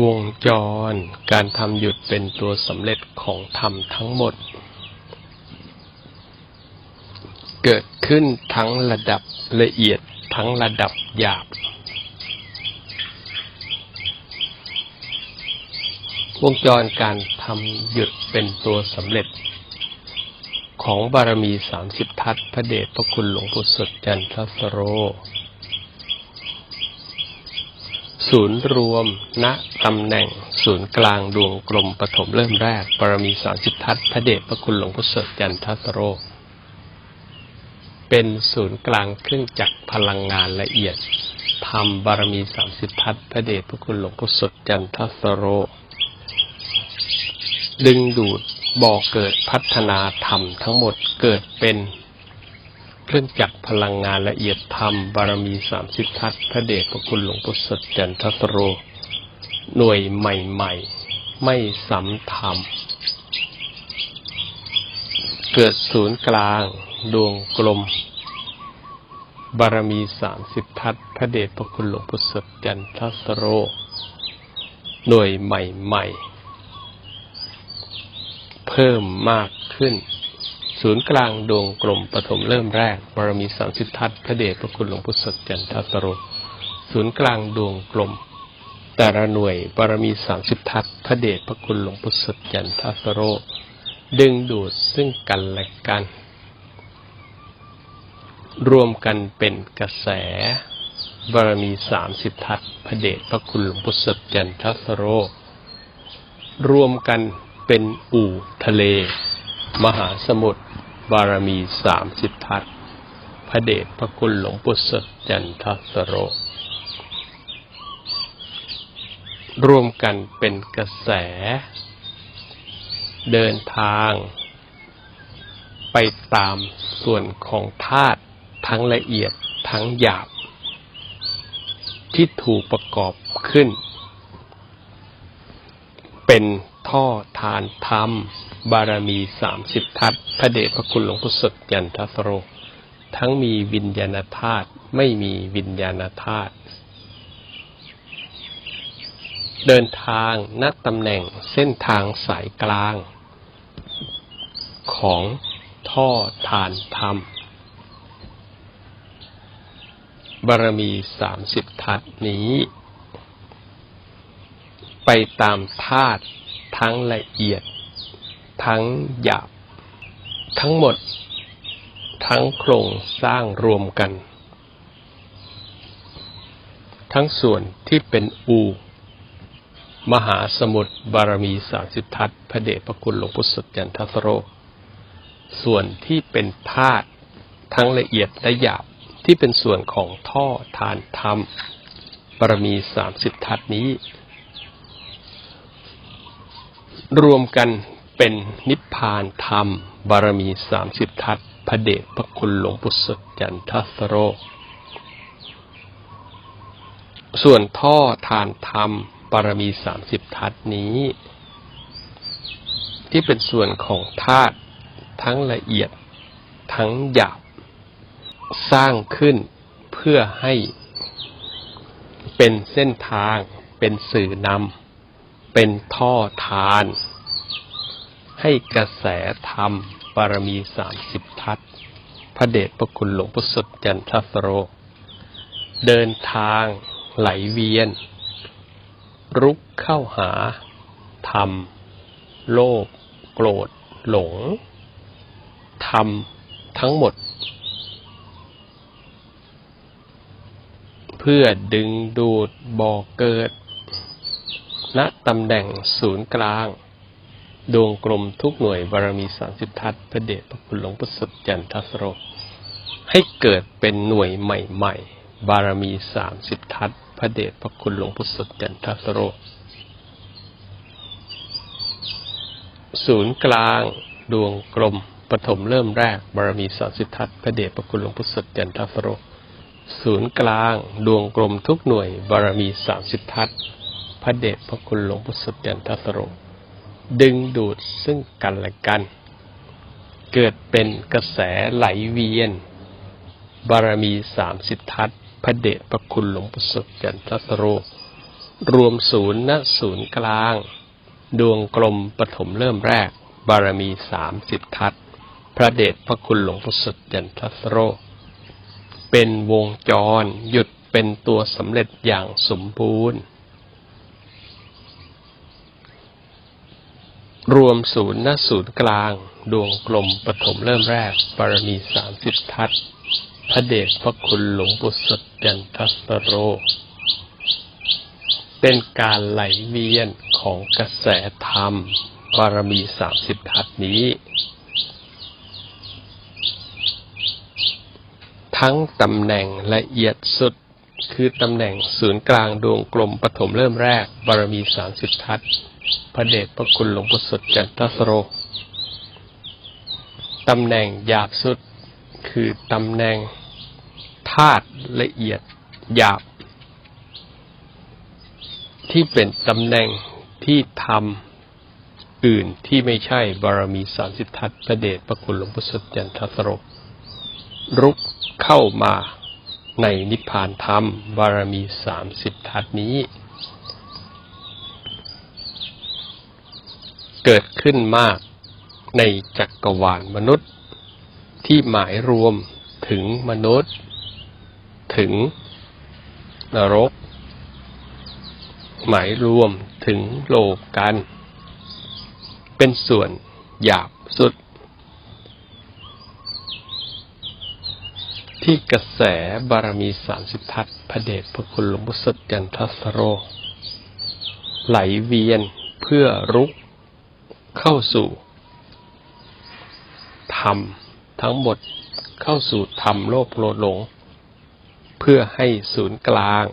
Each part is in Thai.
วงจรการทำหยุดเป็นตัวสำเร็จของธรรมทั้งหมด เกิดขึ้นทั้งระดับละเอียดทั้งระดับหยาบ วงจรการทำหยุดเป็นตัวสำเร็จ ของบารมีสามสิบทัศพระเดชพระคุณหลวงปู่สดจันทสโร ศูนย์รวมณตำแหน่ง ศูนย์กลางดวงกลมปฐมเริ่มแรกบารมีสามสิบทัศพระเดชพระคุณหลวงปู่สดจันทัสโร เป็นศูนย์กลางเครื่องจักรพลังงานละเอียดทำบารมีสามสิบทัศพระเดชพระคุณหลวงปู่สดจันทสโร ดึงดูดบ่อเกิดพัฒนาธรรมทั้งหมดเกิดเป็น เครื่องจักรพลังงานละเอียดธรรม บารมีสามสิบทัศพระเดชพระคุณหลวงปู่สดจันทสโร หน่วยใหม่ๆ ไม่ซ้ำธรรม เกิดศูนย์กลาง ดวงกลม บารมีสามสิบทัศพระเดชพระคุณหลวงปู่สดจันทสโร หน่วยใหม่ๆ เพิ่มมากขึ้น ศูนย์กลางดวงกลมปฐมเริ่มแรก บารมีสามสิบทัศพระเดชพระคุณหลวงปู่สดจันทสโรศูนย์กลางดวงกลม แต่ละหน่วยบารมีสามสิบทัศพระเดชพระคุณหลวงปู่สดจันทสโรดึงดูดซึ่งกันและกัน รวมกันเป็นกระแสบารมีสามสิบทัศพระเดชพระคุณหลวงปู่สดจันทสโรรวมกันเป็นอู่ทะเล มหาสมุทร บารมีสามสิบทัศพระเดชพระคุณหลวงปู่สดจันทสโรรวมกันเป็นกระแส เดินทาง ไปตามส่วนของธาตุทั้งละเอียดทั้งหยาบ ที่ถูกประกอบขึ้น เป็นท่อทานธรรม บารมีสามสิบทัศพระเดชพระคุณหลวงปู่สดยันทสโร ทั้งมีวิญญาณธาตุไม่มีวิญญาณธาตุเดินทางณตำแหน่งเส้นทางสายกลาง ของท่อทานธรรม บารมีสามสิบทัศนี้ ไปตามธาตุทั้งละเอียด ทั้งหยาบ ทั้งหมด ทั้งโครงสร้างรวมกัน ทั้งส่วนที่เป็นอู มหาสมุทรบารมีสามสิบทัศพระเดชพระคุณหลวงพุทธสดจันทสโร ส่วนที่เป็นธาตุทั้งละเอียดและหยาบที่เป็นส่วนของท่อทานธรรมบารมีสามสิบทัศนี้รวมกัน เป็นนิพพานธรรม บารมีสามสิบทัศพระเดชพระคุณหลวงปู่สดจันทสโร ส่วนท่อทานธรรม บารมีสามสิบทัศนี้ ที่เป็นส่วนของธาตุทั้งละเอียดทั้งหยาบ สร้างขึ้นเพื่อให้เป็นเส้นทาง เป็นสื่อนำเป็นท่อทาน ให้กระแสธรรมบารมีสามสิบทัศพระเดชพระคุณหลวงพ่อสดจันทสโร เดินทางไหลเวียน รุกเข้าหา ธรรม โลภโกรธ หลง ธรรม ทั้งหมด เพื่อดึงดูดบ่อเกิดณตำแหน่งศูนย์กลาง ดวงกลมทุกหน่วยบารมีสามสิบทัศพระเดชพระคุณหลวงประสุทจันทสโรให้เกิดเป็นหน่วยใหม่ๆ บารมีสามสิบทัศพระเดชพระคุณหลวงประสุทจันทสโรศูนย์กลางดวงกลมปฐมเริ่มแรกบารมีสามสิบทัศพระเดชพระคุณหลวงประสุทจันทสโรศูนย์กลางดวงกลมทุกหน่วยบารมีสามสิบทัศพระเดชพระคุณหลวงประสุทจันทสโร ดึงดูดซึ่งกันและกัน เกิดเป็นกระแสไหลเวียน บารมีสามสิบทัศพระเดชพระคุณหลวงประสุทจันทสโรรวมศูนย์ณศูนย์กลาง ดวงกลมปฐมเริ่มแรก บารมีสามสิบทัศพระเดชพระคุณหลวงปู่สุดยันทสโรเป็นวงจรหยุดเป็นตัวสำเร็จอย่างสมบูรณ์ รวมศูนย์ณศูนย์กลาง ดวงกลมปฐมเริ่มแรกบารมีสามสิบทัศพระเดชพระคุณหลวงปู่สดยันทัสโร เป็นการไหลเวียนของกระแสธรรมบารมีสามสิบทัศน์นี้ ทั้งตำแหน่งละเอียดสุดคือตำแหน่งศูนย์กลางดวงกลมปฐมเริ่มแรกบารมีสามสิบทัศน์ พระเดชพระคุณหลวงปู่สุดจันทสโร ตำแหน่งหยาบสุด คือตำแหน่งธาตุละเอียดหยาบ ที่เป็นตำแหน่งที่ทำอื่นที่ไม่ใช่บารมีสามสิบทัศน์พระเดชพระคุณหลวงปู่สุดจันทสโรรุกเข้ามาในนิพพานธรรมบารมีสามสิบทัศน์นี้ เกิดขึ้นมากในจักรวาลมนุษย์ ที่หมายรวมถึงมนุษย์ ถึงนรก หมายรวมถึงโลกกัน เป็นส่วนหยาบสุด ที่กระแสบารมีสามสิบทัศพระเดชพระคุณหลวงพุทธจันทสโร ไหลเวียนเพื่อรุก เข้าสู่ธรรมทั้งหมดเข้าสู่ธรรมโลกโลดหลง เพื่อให้ศูนย์กลาง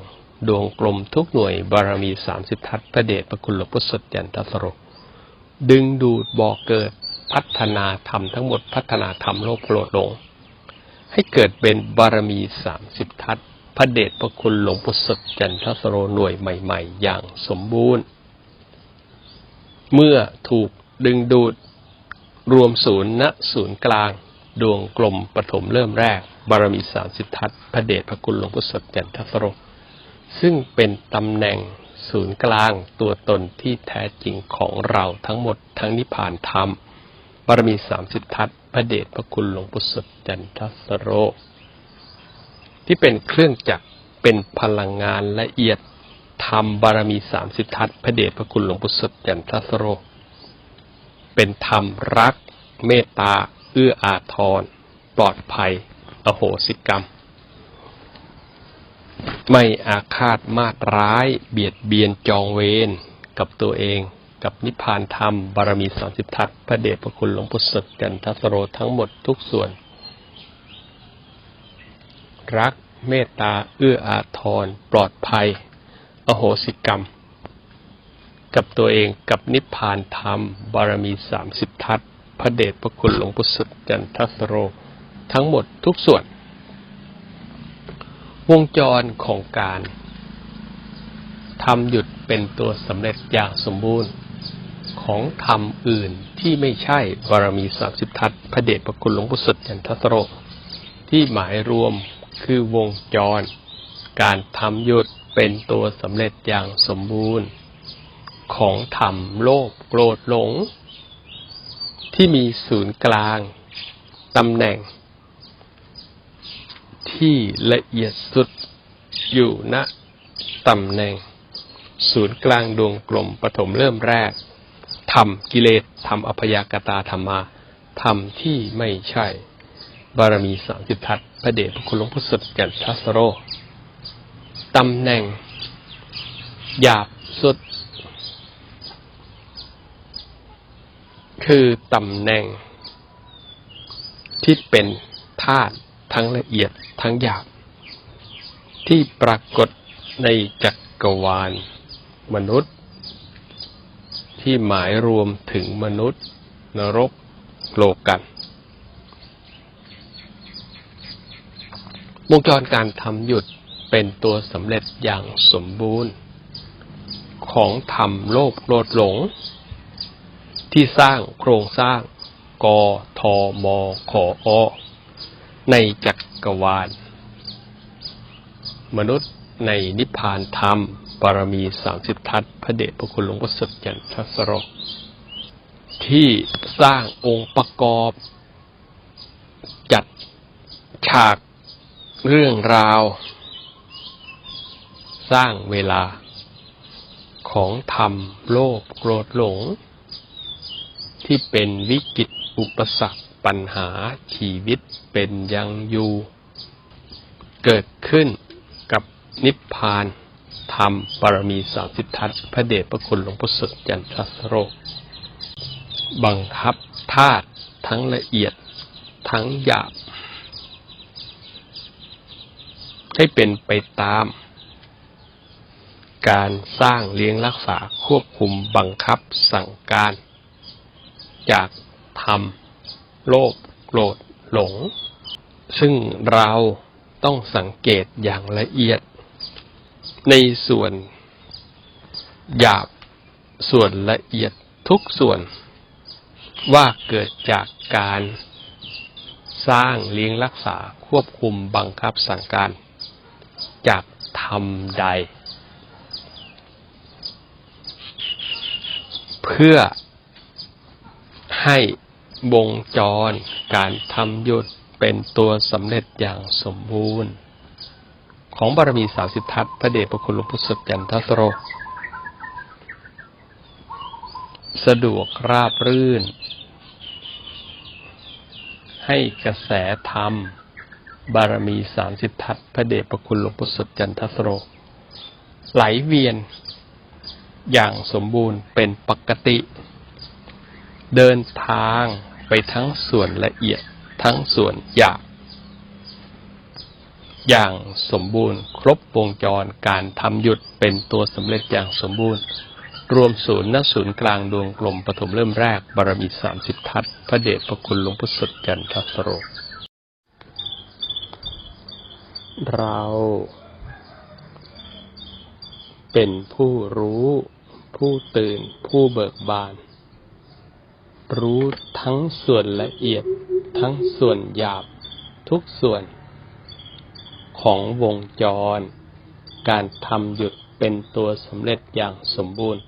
ดวงกลมทุกหน่วยบารมีสามสิบทัศพระเดชพระคุณหลวงพุทธจันทสโรดึงดูดบ่อเกิดพัฒนาธรรมทั้งหมดพัฒนาธรรมโลกโลดหลง ให้เกิดเป็นบารมีสามสิบทัศพระเดชพระคุณหลวงปู่สดจันทสโรหน่วยใหม่ ๆ อย่างสมบูรณ์ เมื่อถูก ดึงดูดรวมศูนย์ณศูนย์กลาง ดวงกลมปฐมเริ่มแรก บารมีสามสิบทัศน์พระเดชพระคุณหลวงปู่สดจันทสโรซึ่งเป็นตำแหน่งศูนย์กลางตัวตนที่แท้จริงของเราทั้งหมดทั้งนิพพานธรรม บารมีสามสิบทัศน์พระเดชพระคุณหลวงปู่สุดจันทสโร ที่เป็นเครื่องจักรเป็นพลังงานละเอียดธรรมบารมีสามสิบทัศน์พระเดชพระคุณหลวงปู่สุดจันทสโร เป็นธรรมรัก เมตตา เอื้ออาทร ปลอดภัย อโหสิกรรม ไม่อาฆาตมาตร้าย เบียดเบียนจองเวรกับตัวเองกับนิพพานธรรมบารมีสามสิบทัศพระเดชพระคุณหลวงปู่สดจันทสโรทั้งหมดทุกส่วน รักเมตตาเอื้ออาทร ปลอดภัย อโหสิกรรม กับตัวเองกับนิพพานธรรม บารมีสามสิบทัศพระเดชพระคุณหลวงปู่สดจันทสโร ทั้งหมดทุกส่วน วงจรของการทำหยุดเป็นตัวสำเร็จอย่างสมบูรณ์ของธรรมอื่นที่ไม่ใช่บารมีสามสิบทัศพระเดชพระคุณหลวงปู่สุดยันทสโร ที่หมายรวมคือวงจร การทำหยุดเป็นตัวสำเร็จอย่างสมบูรณ์ ของธรรมโลภโกรธหลง ที่มีศูนย์กลางตำแหน่ง ที่ละเอียดสุดอยู่ณตำแหน่ง ศูนย์กลางดวงกลมปฐมเริ่มแรกทำกิเลสทำอพยากตาธรรมาทำที่ไม่ใช่ บารมีสามสิบทัศน์พระเดชพระคุณหลวงพุทธสดแก่นทัสโรตำแหน่ง หยาบสุด คือตำแหน่ง ที่เป็นธาตุทั้งละเอียดทั้งหยาบ ที่ปรากฏในจักรวาล มนุษย์ ที่หมายรวมถึงมนุษย์ นรกโลกันวงจรการทำหยุดเป็นตัวสำเร็จอย่างสมบูรณ์ ของธรรมโลกโลดหลง ที่สร้างโครงสร้าง กทมขออในจักรวาล มนุษย์ในนิพพานธรรมบารมีสามสิบทัศน์พระเดชพระคุณหลวงพ่อสุดยันทสโรที่สร้างองค์ประกอบ จัดฉากเรื่องราว สร้างเวลาของธรรมโลภโกรธหลง ที่เป็นวิกฤตอุปสรรคปัญหาชีวิตเป็นยังอยู่ เกิดขึ้นกับนิพพานธรรมบารมีสามสิบทัศพระเดชพระคุณหลวงพ่อสุดยันทสโรบังคับธาตุทั้งละเอียดทั้งหยาบ ให้เป็นไปตาม การสร้างเลี้ยงรักษาควบคุมบังคับสั่งการ จากธรรม โลภโกรธหลง ซึ่งเราต้องสังเกตอย่างละเอียด ในส่วน หยาบส่วนละเอียดทุกส่วน ว่าเกิดจากการสร้างเลี้ยงรักษาควบคุมบังคับสั่งการ จากธรรมใด เพื่อ ให้วงจรการทำหยุดเป็นตัวสำเร็จอย่างสมบูรณ์ ของบารมีสาสิบทัศพระเดชพระคุณหลวงพุทธจันทสโร สะดวกราบรื่น ให้กระแสธรรม บารมีสามสิบทัศพระเดชพระคุณหลวงพุทธจันทสโร ไหลเวียนอย่างสมบูรณ์เป็นปกติ เดินทางไปทั้งส่วนละเอียดทั้งส่วนหยาบอย่างสมบูรณ์ครบวงจรการทำหยุดเป็นตัวสำเร็จอย่างสมบูรณ์ รวมศูนย์ณศูนย์กลางดวงกลมปฐมเริ่มแรกบารมีสามสิบทัศพระเดชพระคุณหลวงพุทธสดจันทสโร เราเป็นผู้รู้ ผู้ตื่น ผู้เบิกบาน รู้ทั้งส่วนละเอียด ทั้งส่วนหยาบ ทุกส่วน ของวงจร การทำหยุดเป็นตัวสำเร็จอย่างสมบูรณ์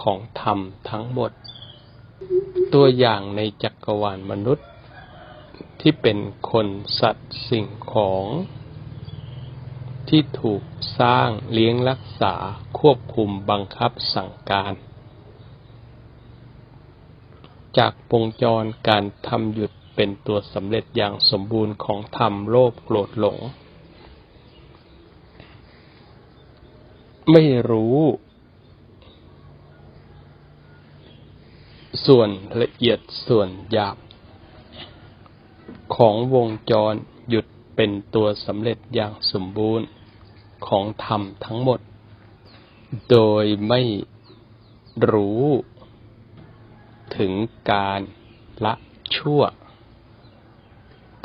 ของธรรมทั้งหมด ตัวอย่างในจักรวาลมนุษย์ ที่เป็นคนสัตว์สิ่งของ ที่ถูกสร้างเลี้ยงรักษาควบคุมบังคับสั่งการ จากวงจรการทำหยุดเป็นตัวสำเร็จอย่างสมบูรณ์ของธรรมโลภโกรธหลง ไม่รู้ ส่วนละเอียดส่วนหยาบ ของวงจรหยุดเป็นตัวสำเร็จอย่างสมบูรณ์ของธรรมทั้งหมด โดยไม่รู้ ถึงการละชั่ว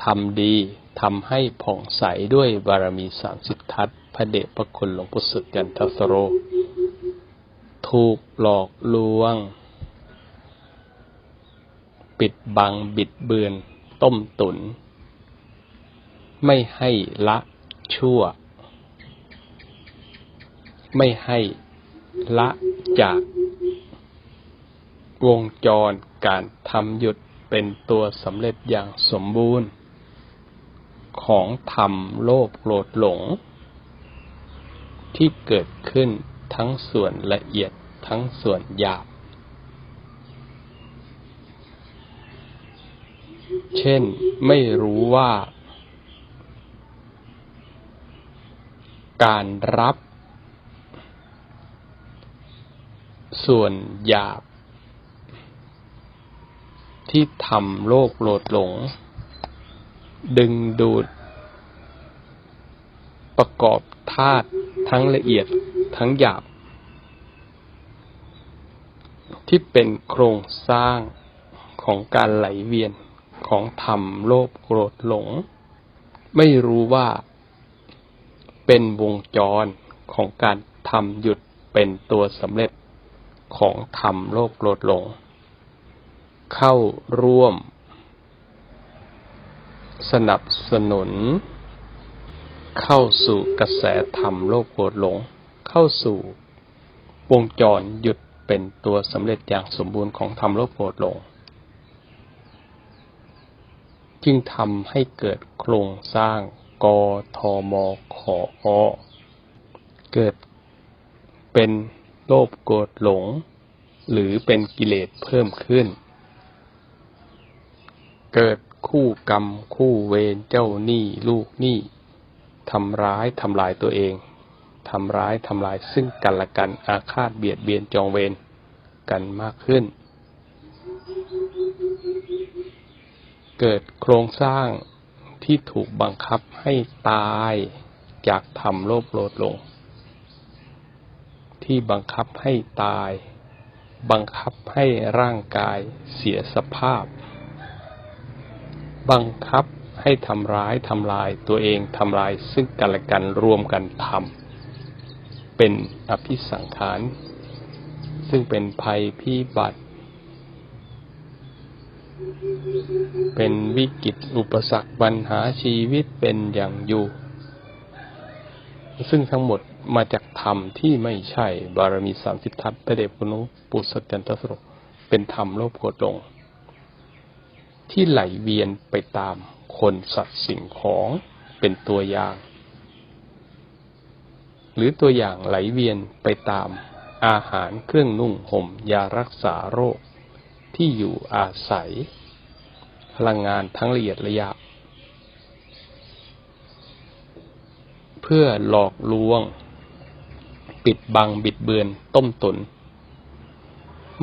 ทำดีทำให้ผ่องใสด้วยบารมีสามสิบทัศพระเดชพระคุณหลวงปู่สุดยันทสโร ถูกหลอกลวง ปิดบังบิดเบือนต้มตุน ไม่ให้ละชั่ว ไม่ให้ละจาก วงจรการทำหยุดเป็นตัวสำเร็จอย่างสมบูรณ์ ของธรรมโลภโกรธหลง ที่เกิดขึ้นทั้งส่วนละเอียดทั้งส่วนหยาบ เช่นไม่รู้ว่า การรับ ส่วนหยาบ ที่ทำโลภโกรธหลง ดึงดูด ประกอบธาตุทั้งละเอียดทั้งหยาบ ที่เป็นโครงสร้างของการไหลเวียนของธรรมโลภโกรธหลง ไม่รู้ว่าเป็นวงจรของการทำหยุดเป็นตัวสำเร็จของธรรมโลภโกรธหลง เข้าร่วม สนับสนุน เข้าสู่กระแสธรรมโลกโกรธหลง เข้าสู่วงจรหยุดเป็นตัวสำเร็จอย่างสมบูรณ์ของธรรมโลกโกรธหลง จึงทำให้เกิดโครงสร้างกทมขออเกิดเป็นโลภโกรธหลง หรือเป็นกิเลสเพิ่มขึ้น เกิดคู่กรรม คู่เวรเจ้าหนี้ลูกหนี้ทำร้ายทำลายตัวเองทำร้ายทำลายซึ่งกันและกันอาฆาตเบียดเบียนจองเวรกันมากขึ้น เกิดโครงสร้างที่ถูกบังคับให้ตายจากธรรมโลภโลดลง ที่บังคับให้ตาย บังคับให้ร่างกายเสียสภาพ บังคับให้ทำร้ายทำลายตัวเองทำลายซึ่งกันและกันรวมกันทำเป็นอภิสังขาร ซึ่งเป็นภัยพิบัติ เป็นวิกฤตอุปสรรคปัญหาชีวิตเป็นอย่างอยู่ ซึ่งทั้งหมดมาจากธรรมที่ไม่ใช่บารมีสามสิบทัศพระเดชพระนุปุสจันทสโรเป็นธรรมโลภโกรธลง ที่ไหลเวียนไปตามคนสัตว์สิ่งของเป็นตัวอย่าง หรือตัวอย่างไหลเวียนไปตามอาหารเครื่องนุ่งห่มยารักษาโรค ที่อยู่อาศัย พลังงานทั้งละเอียดละยาบเพื่อหลอกลวง ปิดบังบิดเบือนต้มตุน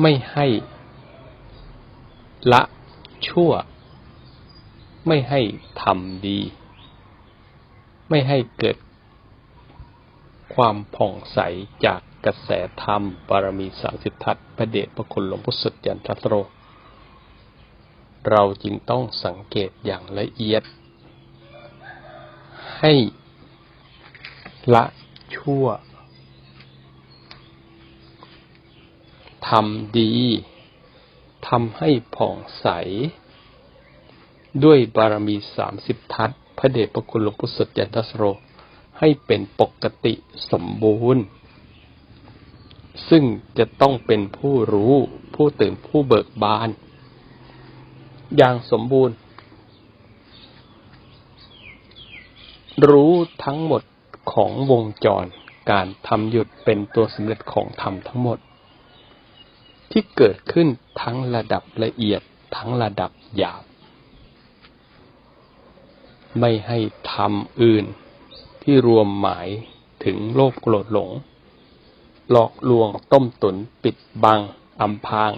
ไม่ให้ละ ชั่ว ไม่ให้ทำดี ไม่ให้เกิดความผ่องใสจากกระแสธรรมบารมีสามสิบทัศพระเดชพระคุณหลวงพ่อสุดยันทัสโร เราจึงต้องสังเกตอย่างละเอียด ให้ละชั่วทำดี ทำให้ผ่องใส ด้วยบารมีสามสิบทัศพระเดชพระคุณหลวงพ่อสุดยันทัสโร ให้เป็นปกติสมบูรณ์ ซึ่งจะต้องเป็นผู้รู้ผู้ตื่นผู้เบิกบาน อย่างสมบูรณ์ รู้ทั้งหมดของวงจรการทำหยุดเป็นตัวสำเร็จของธรรมทั้งหมด ที่เกิดขึ้นทั้งระดับละเอียดทั้งระดับหยาบ ไม่ให้ทำอื่นที่รวมหมายถึงโลภโกรธหลง หลอกลวงต้มตุนปิดบังอำพาง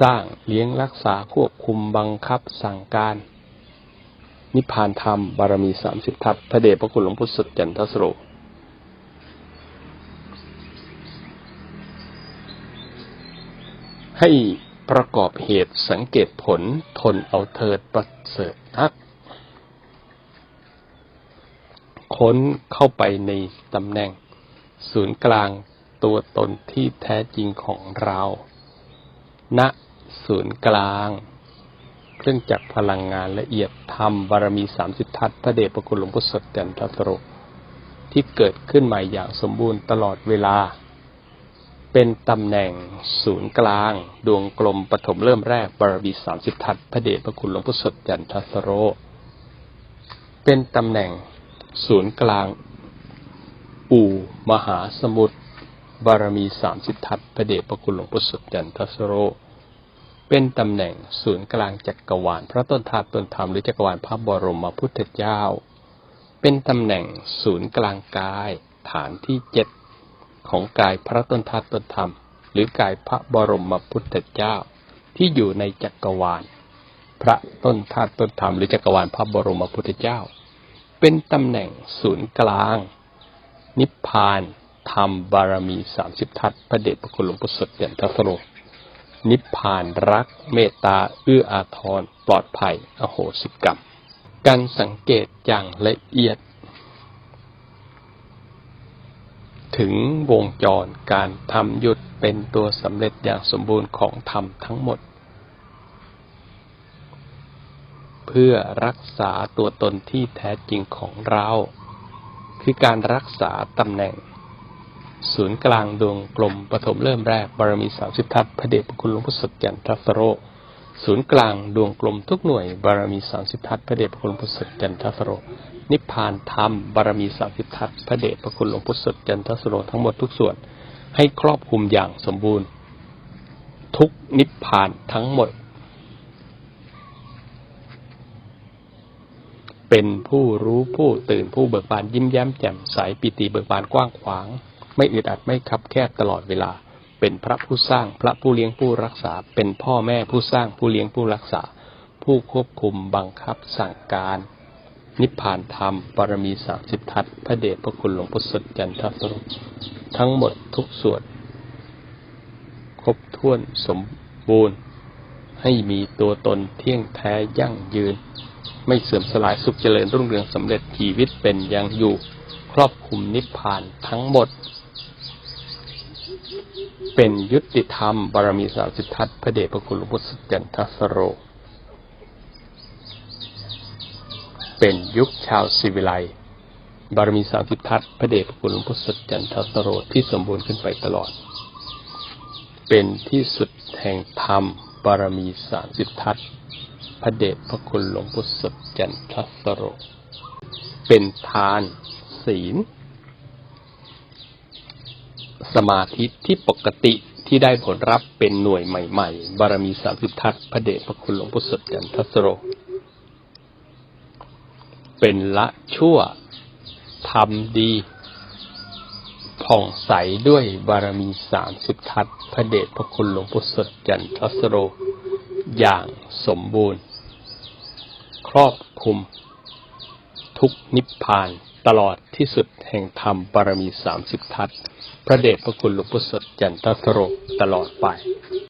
สร้างเลี้ยงรักษาควบคุมบังคับสั่งการ นิพพานธรรมบารมีสามสิบทัศพระเดชพระคุณหลวงพุทธสุดจันทสโร ให้ประกอบเหตุสังเกตผลทนเอาเถิดประเสริฐนัก ค้นเข้าไปในตำแหน่ง ศูนย์กลางตัวตนที่แท้จริงของเราณศูนย์กลาง เครื่องจักรพลังงานละเอียดธรรมบารมีสามสิบทัศพระเดชพระคุณหลวงพุทธสดจันทสโรที่เกิดขึ้นใหม่อย่างสมบูรณ์ตลอดเวลา เป็นตำแหน่งศูนย์กลาง ดวงกลมปฐมเริ่มแรกบารมีสามสิบทัศพระเดชพระคุณหลวงพุทธสดจันทัสโร เป็นตำแหน่งศูนย์กลาง อู่มหาสมุทรบารมีสามสิบทัศพระเดชพระคุณหลวงพุทธสดจันทัสโร เป็นตำแหน่งศูนย์กลางจักรวาล พระต้นธาตุต้นธรรมหรือจักรวาลพระบรมพุทธเจ้า เป็นตำแหน่งศูนย์กลางกาย ฐานที่เจ็ด ของกายพระต้นธาตุต้นธรรม หรือกายพระบรมพุทธเจ้า ที่อยู่ในจักรวาล พระต้นธาตุต้นธรรมหรือจักรวาลพระบรมพุทธเจ้า เป็นตำแหน่งศูนย์กลาง นิพพานธรรมบารมีสามสิบทัศพระเดชพระคุณหลวงพุทธสดเด่นทัสโรนิพพานรักเมตตาเอื้ออาทรปลอดภัย อโหสิกรรม การสังเกตอย่างละเอียด ถึงวงจรการทำหยุดเป็นตัวสำเร็จอย่างสมบูรณ์ของธรรมทั้งหมด เพื่อรักษาตัวตนที่แท้จริงของเรา คือการรักษาตำแหน่ง ศูนย์กลางดวงกลมปฐมเริ่มแรกบารมีสามสิบทัศพระเดชพระคุณหลวงพ่อสดจันทสโร ศูนย์กลางดวงกลมทุกหน่วยบารมีสามสิบทัศพระเดชพระคุณหลวงพ่สดจันทสโร นิพพานธรรมบารมีสามสิบทัศพระเดชพระคุณหลวงพ่สดจันทสโรทั้งหมดทุกส่วน ให้ครอบคลุมอย่างสมบูรณ์ ทุกนิพพานทั้งหมด เป็นผู้รู้ผู้ตื่นผู้เบิกบานยิ้มแย้มแจ่มใสปิติเบิกบานกว้างขวาง ไม่อึดอัดไม่คับแคบตลอดเวลา เป็นพระผู้สร้างพระผู้เลี้ยงผู้รักษา เป็นพ่อแม่ผู้สร้างผู้เลี้ยงผู้รักษา ผู้ควบคุมบังคับสั่งการ นิพพานธรรมบารมีสามสิบทัศน์พระเดชพระคุณหลวงพุทธสดจันทสรุปทั้งหมดทุกส่วน ครบถ้วนสมบูรณ์ ให้มีตัวตนเที่ยงแท้ยั่งยืน ไม่เสื่อมสลายสุขเจริญรุ่งเรืองสำเร็จชีวิตเป็นอย่างอยู่ ครอบคุมนิพพานทั้งหมด เป็นยุติธรรมบารมีสามสิทธัตถ์พระเดชพระคุณหลวงพุทธสจันทสโร เป็นยุคชาวศิวิไลบารมีสามสิทธัตถ์พระเดชพระคุณหลวงพุทธสจันทสโรที่สมบูรณ์ขึ้นไปตลอด เป็นที่สุดแห่งธรรมบารมีสามสิทธัตถ์พระเดชพระคุณหลวงพุทธสดจันทสโร เป็นทานศีล สมาธิที่ปกติที่ได้ผลรับเป็นหน่วยใหม่ๆ บารมีสามสิบทัศพระเดชพระคุณหลวงพุทธสดจันทสโร เป็นละชั่วทำดีผ่องใสด้วยบารมีสามสิบทัศพระเดชพระคุณหลวงพุทธสดจันทสโร อย่างสมบูรณ์ ครอบคลุม ทุกนิพพาน ตลอดที่สุดแห่งธรรมบารมีสามสิบทัศ พระเดชพระคุณหลวงพุทธสดจันทสโรตลอดไป